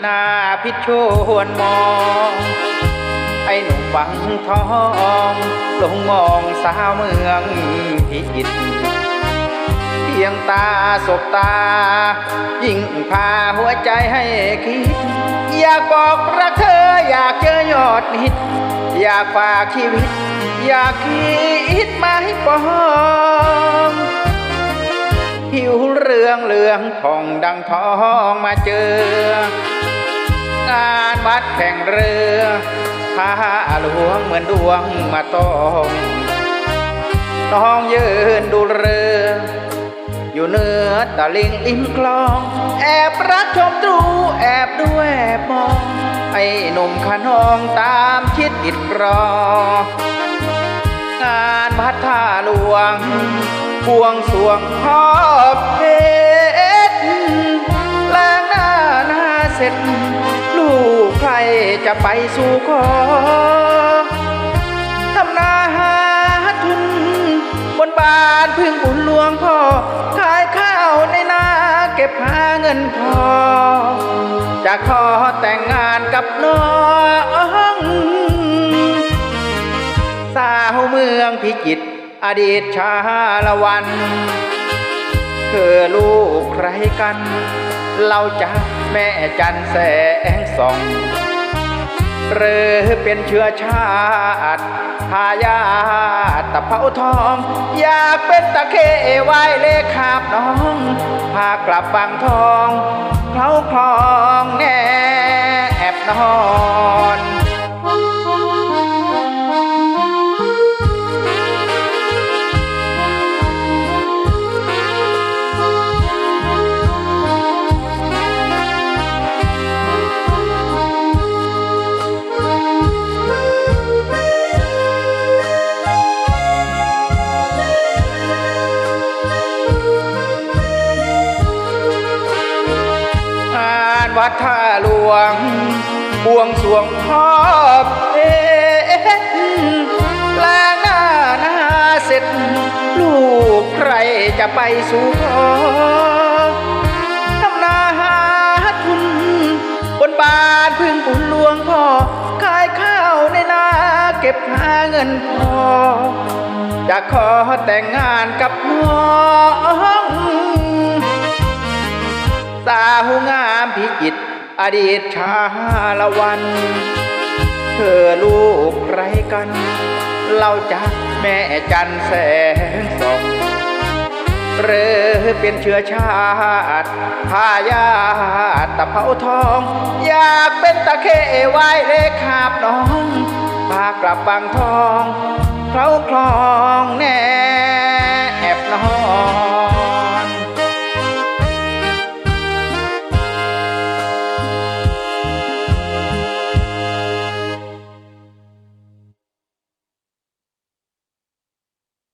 หน้าพิษชวนมอง ไอ้หนุ่มฟังทองลงมองสาวเมืองพิจิตเพียงตาสบตา ยิ่งพาหัวใจให้คิด อยากบอกรักเธออยากเจอยอดฮิตอยากฝากชีวิต อยากคิดมาให้ปองผิวเรืองเหลืองผ่องดังทองมาเจอ งานวัดแข่งเรือพาหลวงเหมือนดวงมาต้องน้องยืนดูเรือ อยู่เนื้อตะลิงริมคลอง แอบรักชมดูแอบดูแอบมอง ไอ้หนุ่มขนองตามชิดติดรองานพัดท่าหลวงพวงสวงพอบเพ เสร็จ ลูกใครจะไปสู่ขอทำนาหาทุน บนบานพึ่งบุญหลวงพ่อ ขายข้าวในนาเก็บหาเงินพอ จะขอแต่งงานกับน้องสาวเมืองพิจิตรอดีตชาละวันเธอลูกใครกัน เราจะแม่จันแสงส่อง หรือเป็นเชื้อชาติทายาตะเภาทอง อยากเป็นตะเคไว้เลขาบน้อง พากลับบางทอง เขาคลองแนบนอง วัดท่าหลวง บวงสวงพ่อเพชรแลงหน้าหน้าเสร็จ ลูกใครจะไปสู่ขอทำนาหาทุน บนบานพึ่งบุญหลวงพ่อ ขายข้าวในนาเก็บหาเงินพอจะขอแต่งงานกับน้อง ดีตชาละวัน เธอลูกใครกัน เราจะแม่จันแสงสองหรือเป็นเชื้อชาติพายาตะเภาทอง อยากเป็นตะเคไว้เลขาบน้อง พากลับบางทอง เขาคลองแน่